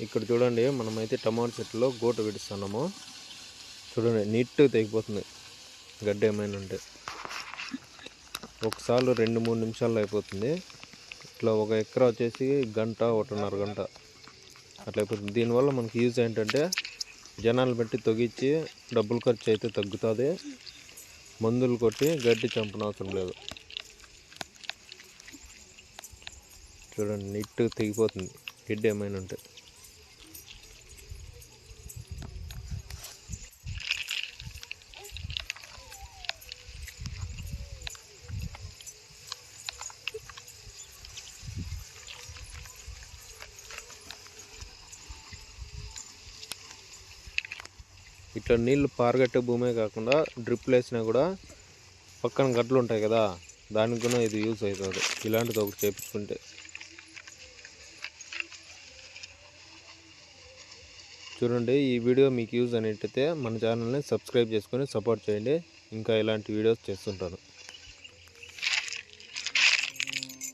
ఇక్కడ చూడండి మనమైతే టమాటో చెట్టులో గోట విడుస్తున్నాము చూడండి నీట్గా తెగిపోతుంది. గడ్డ ఏమైనా ఉంటే. ఒకసారి రెండు మూడు నిమిషాల్లో అయిపోతుంది. ఇట్లా ఒక ఎకరా వచ్చేసి గంట ఒకటిన్నర గంట అట్లా అయిపోతుంది. దీనివల్ల మనకి యూజ్ ఏంటంటే జనాలు పెట్టి తొగిచ్చి డబ్బులు ఖర్చు అయితే తగ్గుతుంది. మందులు కొట్టి గడ్డి చంపనవసరం లేదు. చూడండి నీట్గా తెగిపోతుంది. గడ్డి ఏమైనా ఉంటే. ఇట్లా నీళ్ళు పారగట్టే భూమే కాకుండా డ్రిప్లు వేసినా కూడా పక్కన గడ్డలు ఉంటాయి కదా దానికి కూడా ఇది యూజ్ అవుతుంది. ఇలాంటిది ఒకటి చేపించుకుంటే. చూడండి ఈ వీడియో మీకు యూజ్ అనేట్టయితే మన ఛానల్ని సబ్స్క్రైబ్ చేసుకొని సపోర్ట్ చేయండి. ఇంకా ఇలాంటి వీడియోస్ చేస్తుంటాను.